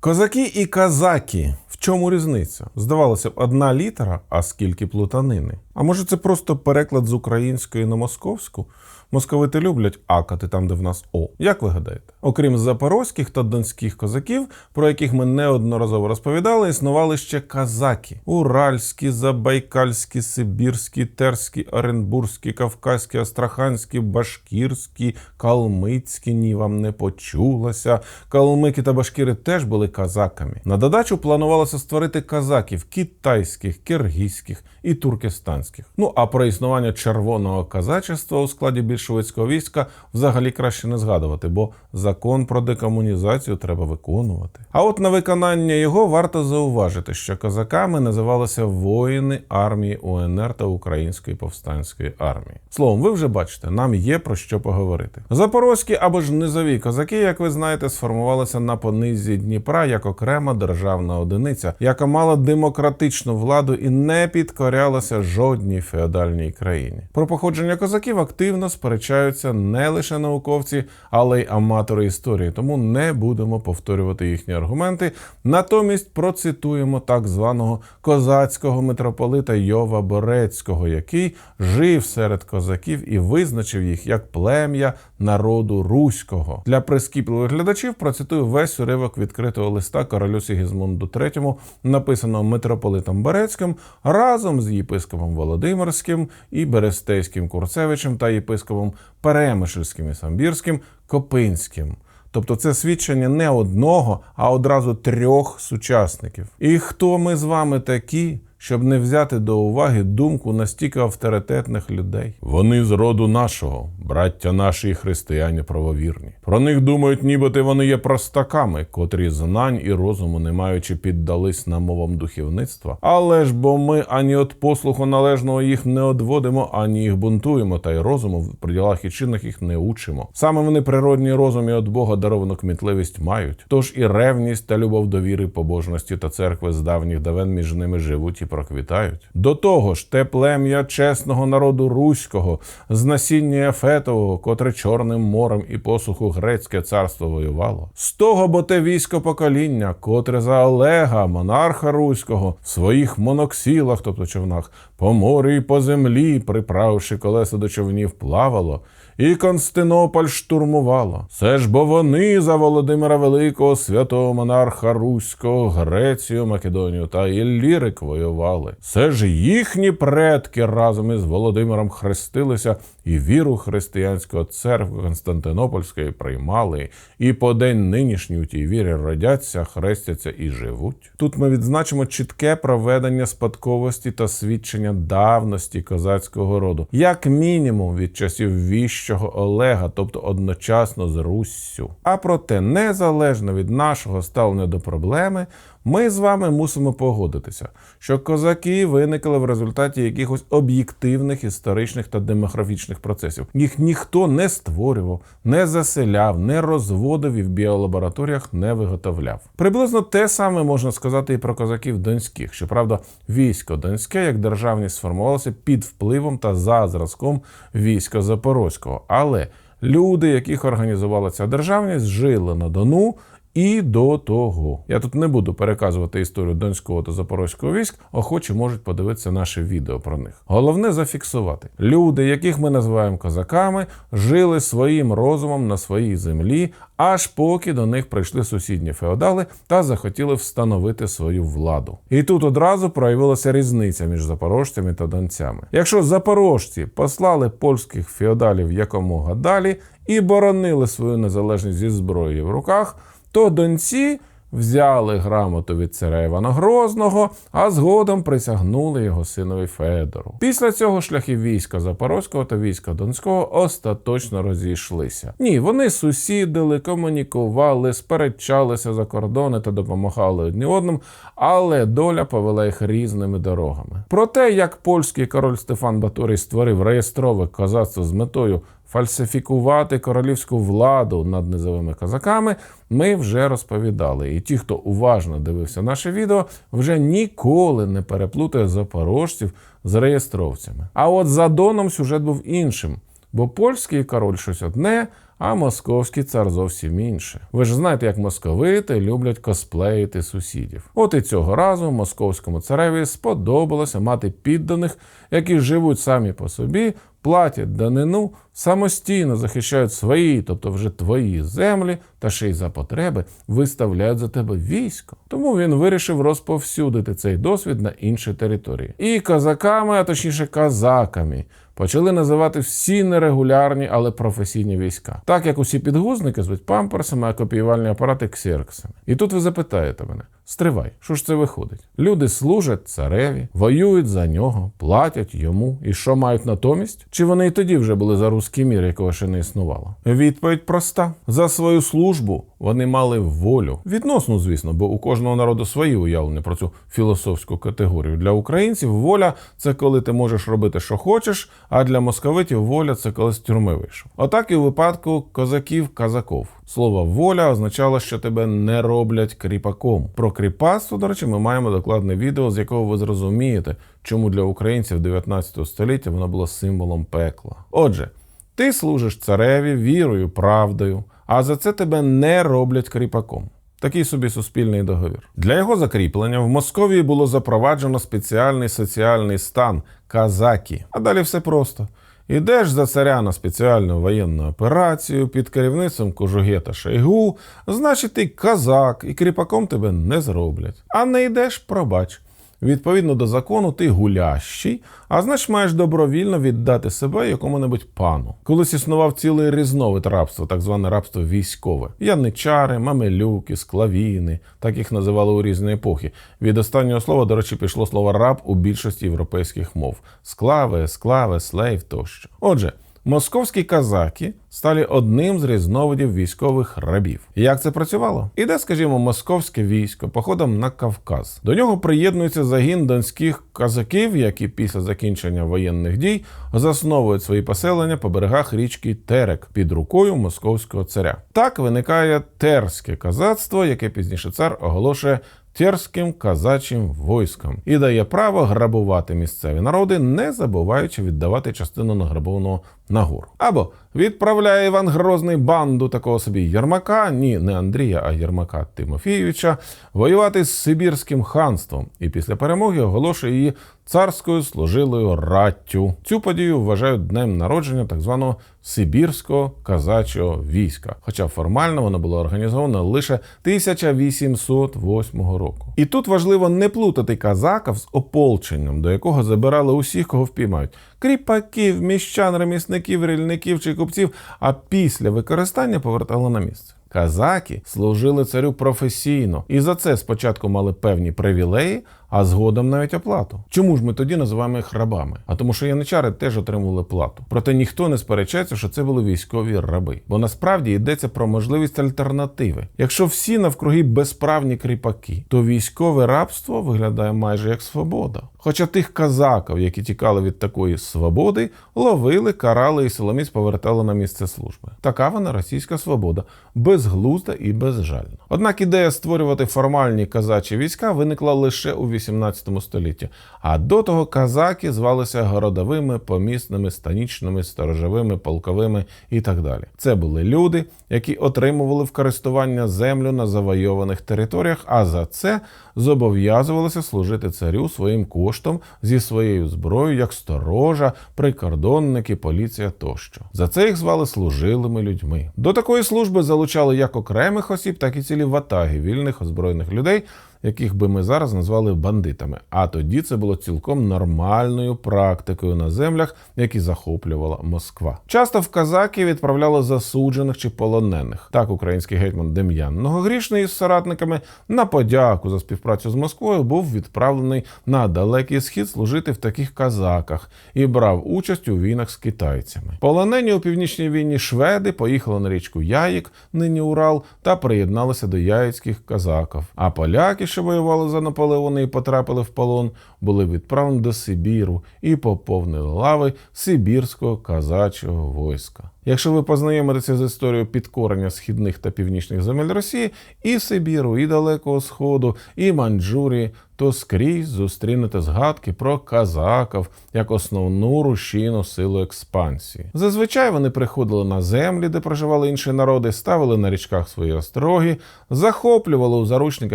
Козаки і казаки. В чому різниця? Здавалося б, одна літера, а скільки плутанини. А може це просто переклад з української на московську? Московити люблять акати там, де в нас О. Як ви гадаєте? Окрім запорозьких та донських козаків, про яких ми неодноразово розповідали, існували ще казаки: уральські, забайкальські, сибірські, терські, оренбурзькі, кавказькі, астраханські, башкірські, калмицькі. Ні, вам не почулося. Калмики та башкіри теж були казаками. На додачу планувалося створити казаків китайських, киргизьких і туркестанських. Ну а про існування червоного казачества у складі більшовицького війська взагалі краще не згадувати, бо закон про декомунізацію треба виконувати. А от на виконання його варто зауважити, що козаками називалися воїни армії УНР та Української повстанської армії. Словом, ви вже бачите, нам є про що поговорити. Запорозькі або ж низові козаки, як ви знаєте, сформувалися на понизі Дніпра як окрема державна одиниця, яка мала демократичну владу і не підкорялася жодній феодальній країні. Про походження козаків активно сперечаються не лише науковці, але й аматори історії, тому не будемо повторювати їхні аргументи. Натомість процитуємо так званого козацького митрополита Йова Борецького, який жив серед козаків і визначив їх як плем'я народу руського. Для прискіпливих глядачів процитую весь уривок відкритого листа королю Сігізмунду III, написаного митрополитом Борецьким разом з єпископом Володимирським і Берестейським Курцевичем та єпископом Перемишльським і Самбірським Копинським. Тобто це свідчення не одного, а одразу трьох сучасників. І хто ми з вами такі, щоб не взяти до уваги думку настільки авторитетних людей? Вони з роду нашого, браття наші і християни правовірні. Про них думають, нібито вони є простаками, котрі знань і розуму не маючи піддались намовам духовництва. Але ж бо ми ані от послуху належного їх не одводимо, ані їх бунтуємо, та й розуму в приділах і чинах їх не учимо. Саме вони природній розум і від Бога даровану кмітливість мають. Тож і ревність та любов до віри, побожності та церкви з давніх давен між ними живуть і проквітають. До того ж, те плем'я чесного народу руського з насіння Ефетового, котре Чорним морем і посуху грецьке царство воювало. З того бо те військо покоління, котре за Олега, монарха руського, в своїх моноксілах, тобто човнах, по морі й по землі, приправивши колеса до човнів, плавало. І Констинополь штурмувало. Це ж бо вони за Володимира Великого, святого монарха Руського, Грецію, Македонію та Іллірик воювали. Це ж їхні предки разом із Володимиром хрестилися і віру християнського церкви Константинопольської приймали, і по день нинішній у тій вірі родяться, хрестяться і живуть. Тут ми відзначимо чітке проведення спадковості та свідчення давності козацького роду, як мінімум від часів віщого Олега, тобто одночасно з Руссю. А проте, незалежно від нашого ставлення до проблеми, ми з вами мусимо погодитися, що козаки виникли в результаті якихось об'єктивних історичних та демографічних процесів. Їх ніхто не створював, не заселяв, не розводив і в біолабораторіях не виготовляв. Приблизно те саме можна сказати і про козаків донських. Щоправда, військо донське як державність сформувалося під впливом та за зразком війська Запорозького. Але люди, яких організувала ця державність, жили на Дону. І до того я тут не буду переказувати історію донського та запорозького військ, охочі можуть подивитися наше відео про них. Головне зафіксувати: люди, яких ми називаємо козаками, жили своїм розумом на своїй землі, аж поки до них прийшли сусідні феодали та захотіли встановити свою владу. І тут одразу проявилася різниця між запорожцями та донцями. Якщо запорожці послали польських феодалів якомога далі і боронили свою незалежність зі зброєю в руках то донці взяли грамоту від царя Івана Грозного, а згодом присягнули його синові Федору. Після цього шляхи війська Запорозького та війська Донського остаточно розійшлися. Ні, вони сусідили, комунікували, сперечалися за кордони та допомагали одні одним, але доля повела їх різними дорогами. Про те, як польський король Стефан Баторій створив реєстрове козацтво з метою фальсифікувати королівську владу над низовими козаками, ми вже розповідали. І ті, хто уважно дивився наше відео, вже ніколи не переплутає запорожців з реєстровцями. А от за Доном сюжет був іншим, бо польський король щось одне, А московський цар зовсім інше. Ви ж знаєте, як московити люблять косплеїти сусідів. От і цього разу московському цареві сподобалося мати підданих, які живуть самі по собі, платять данину, самостійно захищають свої, тобто вже твої землі, та ще й за потреби виставляють за тебе військо. Тому він вирішив розповсюдити цей досвід на інші території. І козаками, а точніше казаками, почали називати всі нерегулярні, але професійні війська. Так як усі підгузники звуть памперсами, а копіювальні апарати ксерксами. І тут ви запитаєте мене. Стривай, що ж це виходить? Люди служать цареві, воюють за нього, платять йому. І що мають натомість? Чи вони і тоді вже були за руський мір, якого ще не існувало? Відповідь проста: за свою службу вони мали волю. Відносну, звісно, бо у кожного народу свої уявлення про цю філософську категорію. Для українців воля це коли ти можеш робити, що хочеш, а для московитів воля це коли з тюрми вийшов. Отак і у випадку козаків казаков. Слово воля означало, що тебе не роблять кріпаком. Про кріпацтво, до речі, ми маємо докладне відео, з якого ви зрозумієте, чому для українців 19 століття воно було символом пекла. Отже, ти служиш цареві вірою, правдою, а за це тебе не роблять кріпаком. Такий собі суспільний договір. Для його закріплення в Московії було запроваджено спеціальний соціальний стан казаки. А далі все просто. Ідеш за царя на спеціальну воєнну операцію під керівництвом Кожугета Шейгу, значить ти казак, і кріпаком тебе не зроблять. А не йдеш, пробач. Відповідно до закону, ти гулящий, а значить маєш добровільно віддати себе якому-небудь пану. Колись існував цілий різновид рабства, так зване рабство військове. Яничари, мамелюки, склавіни, так їх називали у різні епохи. Від останнього слова, до речі, пішло слово раб у більшості європейських мов: склави, склави, слейв тощо. Отже. Московські казаки стали одним з різновидів військових рабів. Як це працювало? Іде, скажімо, московське військо походом на Кавказ. До нього приєднується загін донських казаків, які після закінчення воєнних дій засновують свої поселення по берегах річки Терек під рукою московського царя. Так виникає терське казацтво, яке пізніше цар оголошує терським казачим войском і дає право грабувати місцеві народи, не забуваючи віддавати частину награбованого нагору. Або відправляє Іван Грозний банду такого собі Єрмака, ні, не Андрія, а Єрмака Тимофійовича, воювати з Сибірським ханством і після перемоги оголошує її царською служилою раттю. Цю подію вважають днем народження так званого Сибірського казачого війська. Хоча формально воно було організовано лише 1808 року. І тут важливо не плутати казаків з ополченням, до якого забирали усіх, кого впіймають. Кріпаків, міщан, ремісників, рільників чи купців, а після використання повертали на місце. Казаки служили царю професійно і за це спочатку мали певні привілеї, а згодом навіть оплату. Чому ж ми тоді називаємо їх рабами? А тому, що яничари теж отримували плату. Проте ніхто не сперечається, що це були військові раби. Бо насправді йдеться про можливість альтернативи. Якщо всі навкруги безправні кріпаки, то військове рабство виглядає майже як свобода. Хоча тих казаків, які тікали від такої свободи, ловили, карали і силоміць повертали на місце служби. Така вона російська свобода, безглузда і безжальна. Однак ідея створювати формальні казачі війська виникла лише у 18 столітті. А до того казаки звалися городовими, помісними, станічними, сторожовими, полковими і так далі. Це були люди, які отримували в користування землю на завойованих територіях, а за це зобов'язувалися служити царю своїм коштом зі своєю зброєю, як сторожа, прикордонники, поліція тощо. За це їх звали служилими людьми. До такої служби залучали як окремих осіб, так і цілі ватаги вільних озброєних людей. Яких би ми зараз назвали бандитами, а тоді це було цілком нормальною практикою на землях, які захоплювала Москва. Часто в казаки відправляли засуджених чи полонених. Так, український гетьман Дем'ян Многогрішний із соратниками на подяку за співпрацю з Москвою був відправлений на далекий схід служити в таких казаках і брав участь у війнах з китайцями. Полонені у північній війні шведи поїхали на річку Яїк, нині Урал, та приєдналися до яїцьких казаків. А поляки що воювали за Наполеона і потрапили в полон, були відправлені до Сибіру і поповнили лави Сибірського казачого войска. Якщо ви познайомитеся з історією підкорення східних та північних земель Росії, і Сибіру, і Далекого Сходу, і Маньчжурії, то скрізь зустрінете згадки про казаків як основну рушійну силу експансії. Зазвичай вони приходили на землі, де проживали інші народи, ставили на річках свої остроги, захоплювали у заручники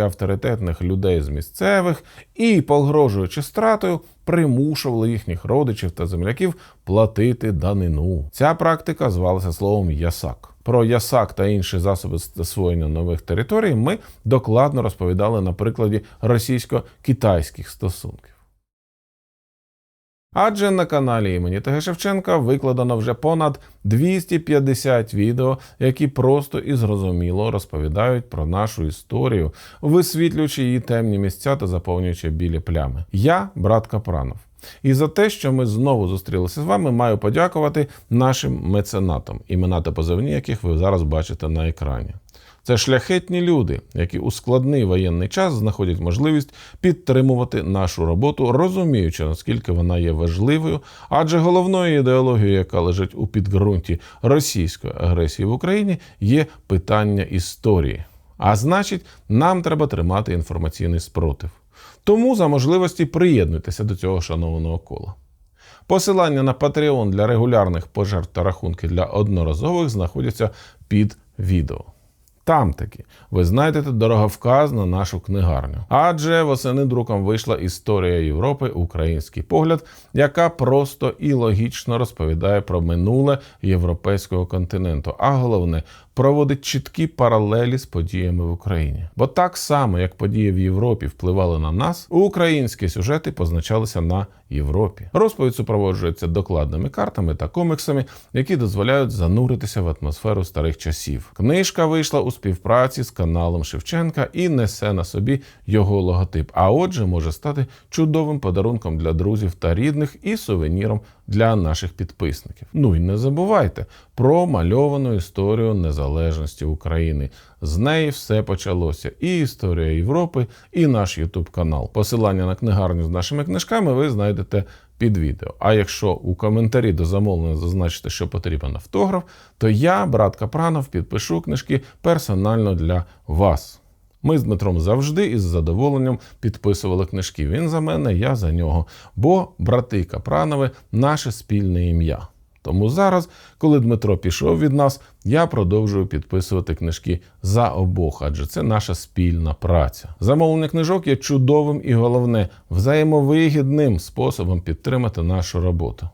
авторитетних людей з місцевих і, погрожуючи стратою, примушували їхніх родичів та земляків платити данину. Ця практика звалася словом ясак. Про ясак та інші засоби засвоєння нових територій ми докладно розповідали на прикладі російсько-китайських стосунків. Адже на каналі імені Т.Г. Шевченка викладено вже понад 250 відео, які просто і зрозуміло розповідають про нашу історію, висвітлюючи її темні місця та заповнюючи білі плями. Я брат Капранов. І за те, що ми знову зустрілися з вами, маю подякувати нашим меценатам, імена та позивні, яких ви зараз бачите на екрані. Це шляхетні люди, які у складний воєнний час знаходять можливість підтримувати нашу роботу, розуміючи, наскільки вона є важливою, адже головною ідеологією, яка лежить у підґрунті російської агресії в Україні, є питання історії. А значить, нам треба тримати інформаційний спротив. Тому за можливості приєднуйтеся до цього шанованого кола. Посилання на Patreon для регулярних пожертв та рахунки для одноразових знаходяться під відео. Там таки ви знайдете дороговказ на нашу книгарню. Адже восени друком вийшла історія Європи, український погляд, яка просто і логічно розповідає про минуле європейського континенту. А головне проводить чіткі паралелі з подіями в Україні. Бо так само, як події в Європі впливали на нас, українські сюжети позначалися на Європі. Розповідь супроводжується докладними картами та коміксами, які дозволяють зануритися в атмосферу старих часів. Книжка вийшла у співпраці з каналом Шевченка і несе на собі його логотип. А отже, може стати чудовим подарунком для друзів та рідних і сувеніром для наших підписників. Ну і не забувайте про мальовану історію незалежності України. З неї все почалося. І історія Європи, і наш Ютуб канал. Посилання на книгарню з нашими книжками ви знайдете під відео. А якщо у коментарі до замовлення зазначите, що потрібен автограф, то я, брат Капранов, підпишу книжки персонально для вас. Ми з Дмитром завжди із задоволенням підписували книжки. Він за мене, я за нього. Бо брати Капранови наше спільне ім'я. Тому зараз, коли Дмитро пішов від нас, я продовжую підписувати книжки за обох, адже це наша спільна праця. Замовлення книжок є чудовим і головне взаємовигідним способом підтримати нашу роботу.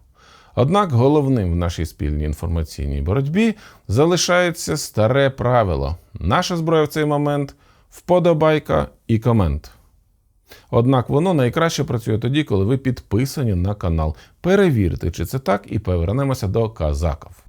Однак головним в нашій спільній інформаційній боротьбі залишається старе правило. Наша зброя в цей момент вподобайка і комент. Однак воно найкраще працює тоді, коли ви підписані на канал. Перевірте, чи це так, і повернемося до казаків.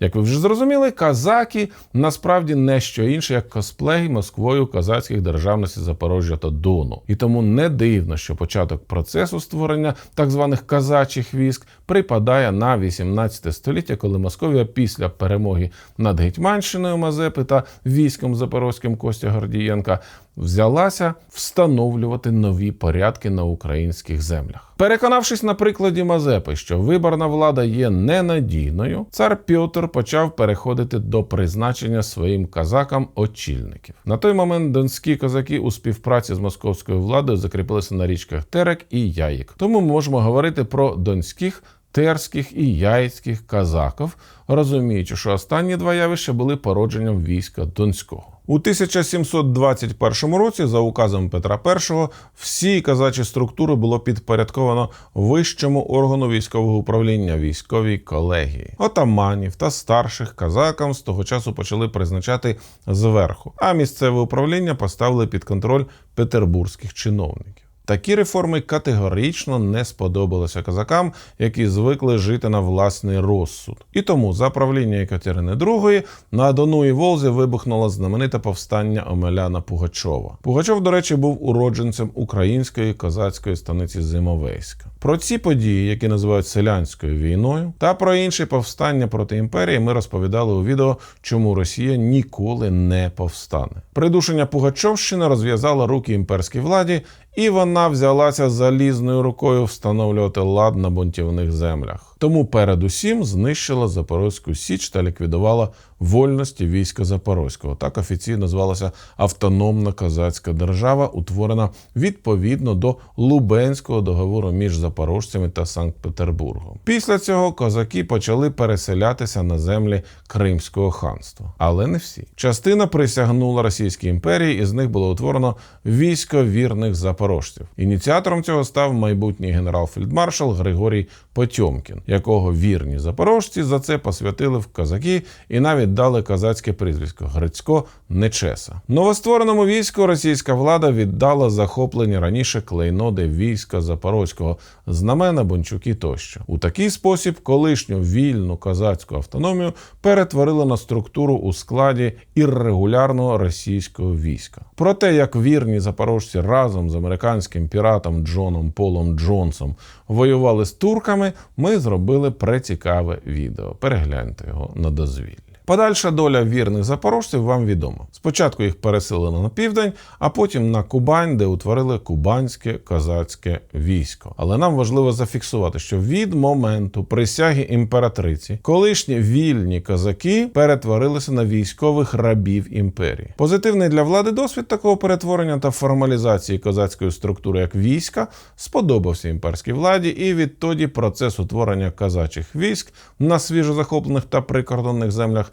Як ви вже зрозуміли, казаки насправді не що інше, як косплей Москвою казацьких державностей Запорожжя та Дону. І тому не дивно, що початок процесу створення так званих казачих військ припадає на 18 століття, коли Московія після перемоги над Гетьманщиною Мазепи та військом Запорозьким Костя Гордієнка взялася встановлювати нові порядки на українських землях. Переконавшись на прикладі Мазепи, що виборна влада є ненадійною, цар Пьотр почав переходити до призначення своїм казакам очільників. На той момент донські козаки у співпраці з московською владою закріпилися на річках Терек і Яїк. Тому можемо говорити про донських. Терських і яйцьких казаків, розуміючи, що останні два явища були породженням війська Донського. У 1721 році, за указом Петра І, всі казачі структури було підпорядковано вищому органу військового управління військовій колегії. Отаманів та старших казакам з того часу почали призначати зверху, а місцеве управління поставили під контроль петербурзьких чиновників. Такі реформи категорично не сподобалися казакам, які звикли жити на власний розсуд. І тому за правління Екатерини II на Дону і Волзі вибухнуло знамените повстання Омеляна Пугачова. Пугачов, до речі, був уродженцем української козацької станиці Зимовейська. Про ці події, які називають селянською війною, та про інші повстання проти імперії ми розповідали у відео, чому Росія ніколи не повстане. Придушення Пугачовщини розв'язало руки імперській владі, і вона взялася залізною рукою встановлювати лад на бунтівних землях. Тому передусім знищила Запорозьку Січ та ліквідувала вольності війська Запорозького. Так офіційно звалася Автономна Козацька держава, утворена відповідно до Лубенського договору між запорожцями та Санкт-Петербургом. Після цього козаки почали переселятися на землі Кримського ханства, але не всі. Частина присягнула Російській імперії, і з них було утворено військо вірних запорожців. Ініціатором цього став майбутній генерал-фельдмаршал Григорій Потьомкін, якого вірні запорожці за це посвятили в козаки і навіть дали козацьке прізвисько Грицько Нечеса. Новоствореному війську російська влада віддала захоплені раніше клейноди війська Запорозького, знамена Бончуки тощо. У такий спосіб колишню вільну козацьку автономію перетворили на структуру у складі іррегулярного російського війська. Про те, як вірні запорожці разом з американським піратом Джоном Полом Джонсом воювали з турками, ми зробили прецікаве відео. Перегляньте його на дозвіллі. Подальша доля вірних запорожців вам відома. Спочатку їх переселили на південь, а потім на Кубань, де утворили кубанське козацьке військо. Але нам важливо зафіксувати, що від моменту присяги імператриці колишні вільні козаки перетворилися на військових рабів імперії. Позитивний для влади досвід такого перетворення та формалізації козацької структури як війська сподобався імперській владі, і відтоді процес утворення козачих військ на свіжозахоплених та прикордонних землях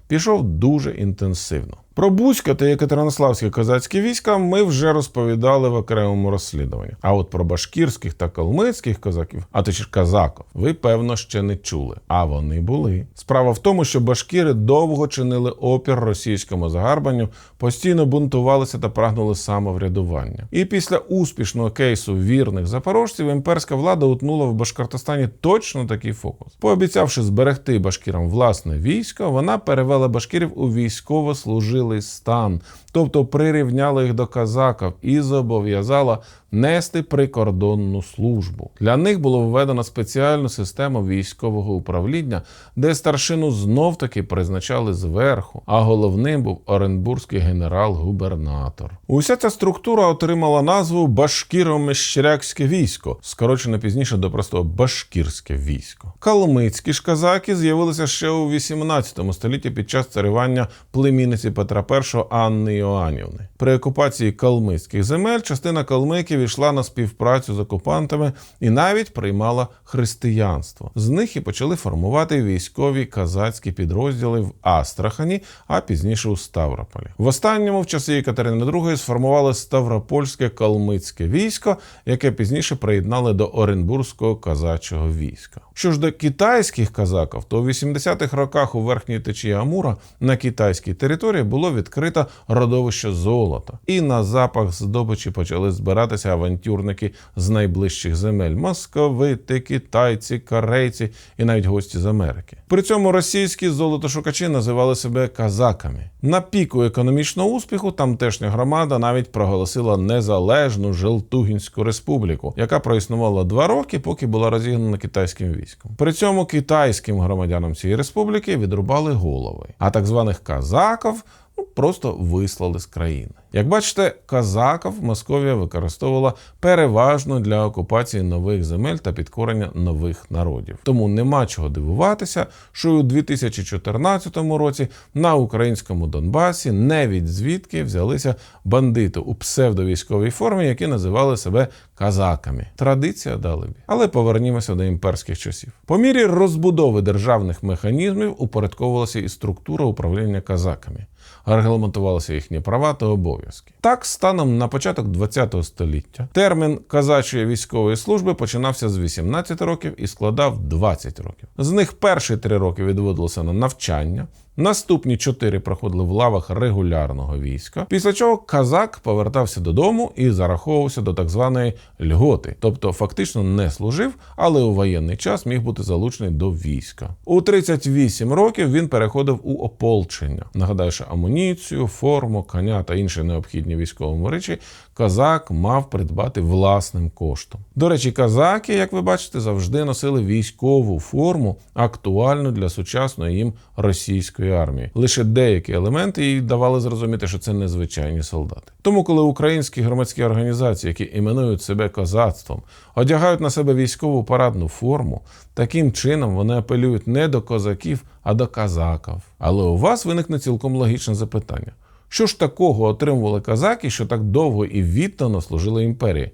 пішов дуже інтенсивно. Про Бузька та Єкатеринославське козацькі війська ми вже розповідали в окремому розслідуванні. А от про башкірських та калмицьких козаків, а точніше казаків, ви певно ще не чули. А вони були. Справа в тому, що башкіри довго чинили опір російському загарбанню, постійно бунтувалися та прагнули самоврядування. І після успішного кейсу вірних запорожців імперська влада утнула в Башкортостані точно такий фокус. Пообіцявши зберегти башкірам власне військо, вона перевела башкірів у військово служили стан, тобто прирівняла їх до казаків і зобов'язала нести прикордонну службу. Для них було введено спеціальну систему військового управління, де старшину знов таки призначали зверху, а головним був оренбурзький генерал-губернатор. Уся ця структура отримала назву Башкіро-Мещерякське військо, скорочено пізніше до простого Башкірське військо. Калмицькі ж казаки з'явилися ще у 18 столітті під час царювання племінниці Петра І Анни Іоанівни. При окупації калмицьких земель частина калмиків йшла на співпрацю з окупантами і навіть приймала християнство. З них і почали формувати військові казацькі підрозділи в Астрахані, а пізніше у Ставрополі. В останньому в часи Екатерини II сформували Ставропольське калмицьке військо, яке пізніше приєднали до Оренбурзького казачого війська. Що ж до китайських казаків, то у 80-х роках у верхній течії Амура на китайській території було відкрито родовище золота, і на запах здобичі почали збиратися авантюрники з найближчих земель: московити, китайці, корейці і навіть гості з Америки. При цьому російські золотошукачі називали себе казаками. На піку економічного успіху тамтешня громада навіть проголосила незалежну Желтугінську республіку, яка проіснувала два роки, поки була розігнана китайським військом. При цьому китайським громадянам цієї республіки відрубали голови, а так званих казаків просто вислали з країни. Як бачите, казаків Московія використовувала переважно для окупації нових земель та підкорення нових народів. Тому нема чого дивуватися, що у 2014 році на українському Донбасі не від звідки взялися бандити у псевдовійськовій формі, які називали себе казаками. Традиція далебі. Але повернімося до імперських часів. По мірі розбудови державних механізмів упорядковувалася і структура управління казаками. Регламентувалися їхні права та обов'язки. Так, станом на початок ХХ століття термін казачої військової служби починався з 18 років і складав 20 років. З них перші три роки відводилося на навчання. Наступні чотири проходили в лавах регулярного війська, після чого казак повертався додому і зараховувався до так званої льготи, тобто фактично не служив, але у воєнний час міг бути залучений до війська. У 38 років він переходив у ополчення. Нагадаю, що амуніцію, форму, коня та інші необхідні військовому речі казак мав придбати власним коштом. До речі, казаки, як ви бачите, завжди носили військову форму, актуальну для сучасної їм російської армії. Лише деякі елементи їй давали зрозуміти, що це незвичайні солдати. Тому, коли українські громадські організації, які іменують себе козацтвом, одягають на себе військову парадну форму, таким чином вони апелюють не до козаків, а до казаків. Але у вас виникне цілком логічне запитання: що ж такого отримували казаки, що так довго і віддано служили імперії?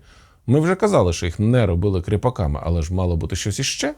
Ми вже казали, що їх не робили кріпаками, але ж мало бути щось іще.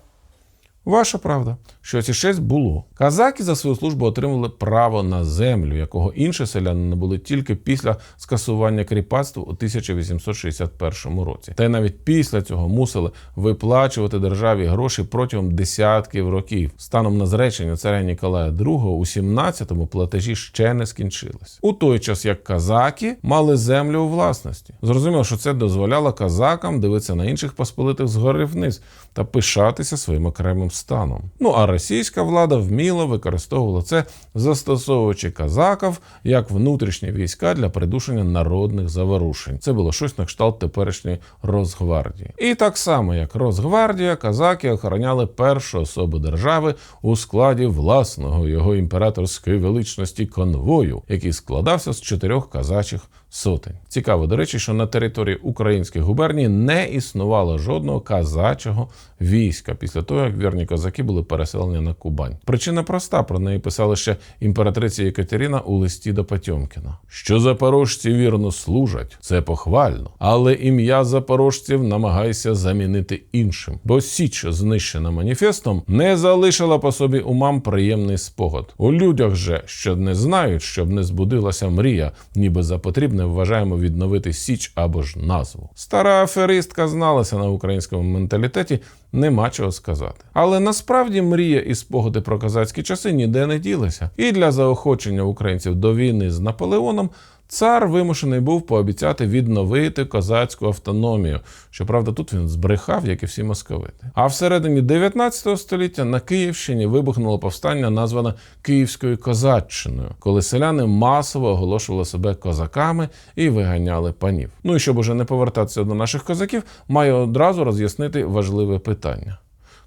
Ваша правда, щось іще було. Казаки за свою службу отримали право на землю, якого інші селяни набули тільки після скасування кріпацтва у 1861 році. Та й навіть після цього мусили виплачувати державі гроші протягом десятків років. Станом на зречення царя Ніколая II у 17-му платежі ще не скінчились. У той час як казаки мали землю у власності. Зрозуміло, що це дозволяло казакам дивитися на інших посполитих згори вниз та пишатися своїм окремим станом. Ну а російська влада вміло використовувала це, застосовуючи казаків як внутрішні війська для придушення народних заворушень. Це було щось на кшталт теперішньої Росгвардії. І так само, як Росгвардія, казаки охороняли першу особу держави у складі власного його імператорської величності конвою, який складався з чотирьох казачих сотень. Цікаво, до речі, що на території українських губерній не існувало жодного казачого війська після того, як вірні козаки були переселені на Кубань. Причина проста: про неї писала ще імператриця Єкатерина у листі до Потьомкіна. Що запорожці вірно служать, це похвально, але ім'я запорожців намагайся замінити іншим, бо січ, знищена маніфестом, не залишила по собі умам приємний спогад. У людях же, що не знають, щоб не збудилася мрія, ніби за потрібне вважаємо відновити січ або ж назву. Стара аферистка зналася на українському менталітеті, нема чого сказати. Але насправді мрія і спогади про козацькі часи ніде не ділися. І для заохочення українців до війни з Наполеоном. Цар вимушений був пообіцяти відновити козацьку автономію. Щоправда, тут він збрехав, як і всі московити. А всередині 19 століття на Київщині вибухнуло повстання, назване Київською козаччиною, коли селяни масово оголошували себе козаками і виганяли панів. Ну і щоб уже не повертатися до наших козаків, маю одразу роз'яснити важливе питання.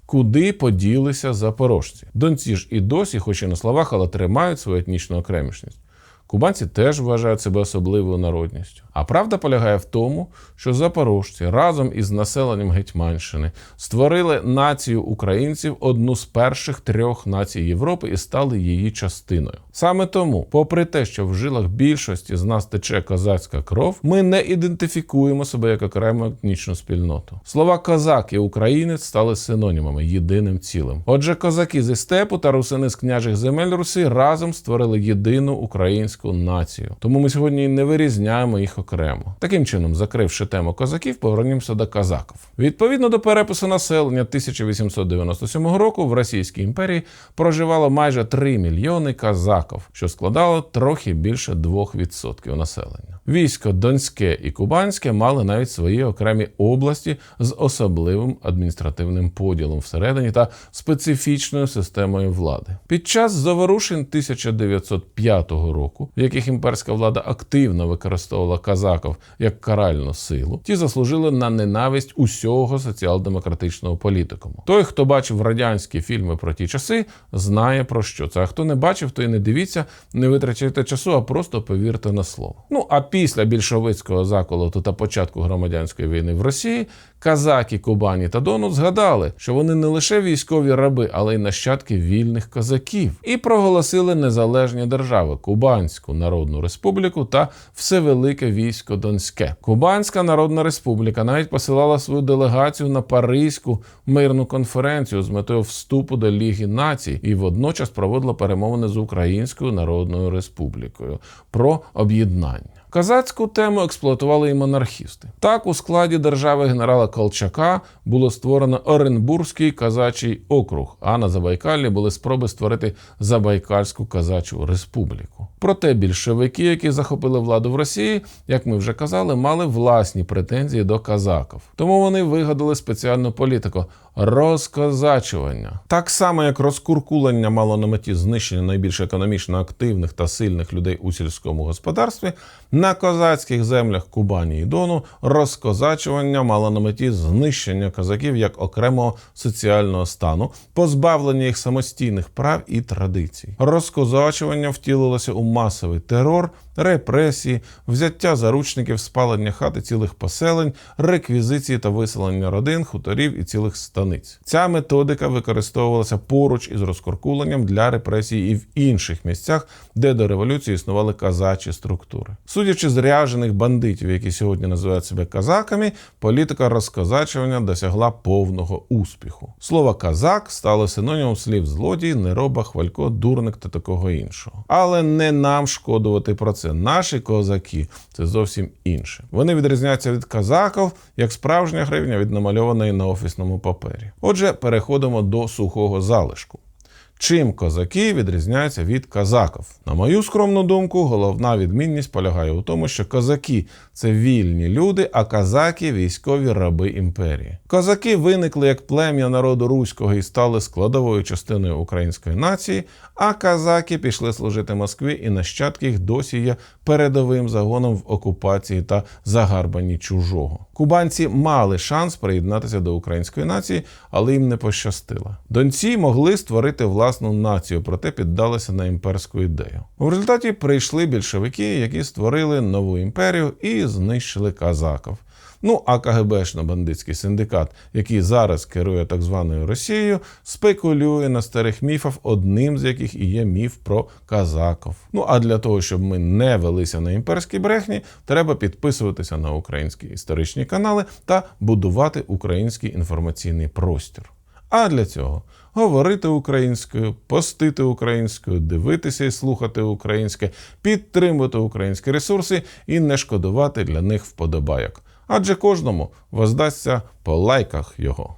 Куди поділися запорожці? Донці ж і досі, хоч і на словах, але тримають свою етнічну окремішність. Кубанці теж вважають себе особливою народністю. А правда полягає в тому, що запорожці разом із населенням Гетьманщини створили націю українців одну з перших трьох націй Європи і стали її частиною. Саме тому, попри те, що в жилах більшості з нас тече козацька кров, ми не ідентифікуємо себе як окрему етнічну спільноту. Слова козак і українець стали синонімами єдиним цілим. Отже, козаки зі степу та русини з княжих земель Руси разом створили єдину українську націю. Тому ми сьогодні не вирізняємо їх окремо. Таким чином, закривши тему козаків, повернімося до казаків. Відповідно до перепису населення 1897 року в Російській імперії проживало майже 3 мільйони казаків, що складало трохи більше 2% населення. Військо Донське і Кубанське мали навіть свої окремі області з особливим адміністративним поділом всередині та специфічною системою влади. Під час заворушень 1905 року, в яких імперська влада активно використовувала казаків як каральну силу, ті заслужили на ненависть усього соціал-демократичного політикуму. Той, хто бачив радянські фільми про ті часи, знає про що це. А хто не бачив, то й не дивіться, не витрачайте часу, а просто повірте на слово. Ну а після більшовицького заколоту та початку громадянської війни в Росії казаки, Кубані та Дону згадали, що вони не лише військові раби, але й нащадки вільних козаків, і проголосили незалежні держави Кубанську Народну Республіку та Всевелике військо Донське. Кубанська Народна Республіка навіть посилала свою делегацію на Паризьку мирну конференцію з метою вступу до Ліги націй і водночас проводила перемовини з Українською Народною Республікою про об'єднання. Казацьку тему експлуатували і монархісти. Так, у складі держави генерала Колчака було створено Оренбурзький казачий округ, а на Забайкалі були спроби створити Забайкальську казачу республіку. Проте більшовики, які захопили владу в Росії, як ми вже казали, мали власні претензії до казаків. Тому вони вигадали спеціальну політику розкозачування. Так само, як розкуркулення мало на меті знищення найбільш економічно активних та сильних людей у сільському господарстві, на козацьких землях Кубані і Дону розкозачування мало на меті знищення козаків як окремого соціального стану, позбавлення їх самостійних прав і традицій. Розкозачування втілилося у масовий терор, репресії, взяття заручників, спалення хати цілих поселень, реквізиції та виселення родин, хуторів і цілих станиць. Ця методика використовувалася поруч із розкуркуленням для репресій і в інших місцях, де до революції існували казачі структури. Судячи з ряжених бандитів, які сьогодні називають себе казаками, політика розкозачування досягла повного успіху. Слово казак стало синонімом слів злодій, нероба, хвалько, дурник та такого іншого. Але не нам шкодувати про це. Наші козаки це зовсім інше. Вони відрізняються від казаків, як справжня гривня від намальованої на офісному папері. Отже, переходимо до сухого залишку. Чим козаки відрізняються від казаків? На мою скромну думку, головна відмінність полягає у тому, що козаки це вільні люди, а казаки військові раби імперії. Козаки виникли як плем'я народу руського і стали складовою частиною української нації, а казаки пішли служити Москві, і нащадки їх досі є передовим загоном в окупації та загарбанні чужого. Кубанці мали шанс приєднатися до української нації, але їм не пощастило. Донці могли створити власну націю, проте піддалися на імперську ідею. У результаті прийшли більшовики, які створили нову імперію і знищили казаків. Ну а КГБшно-бандитський синдикат, який зараз керує так званою Росією, спекулює на старих міфах, одним з яких і є міф про казаків. Ну а для того, щоб ми не велися на імперські брехні, треба підписуватися на українські історичні канали та будувати український інформаційний простір. А для цього говорити українською, постити українською, дивитися і слухати українське, підтримувати українські ресурси і не шкодувати для них вподобайок. Адже кожному воздасться по лайках його.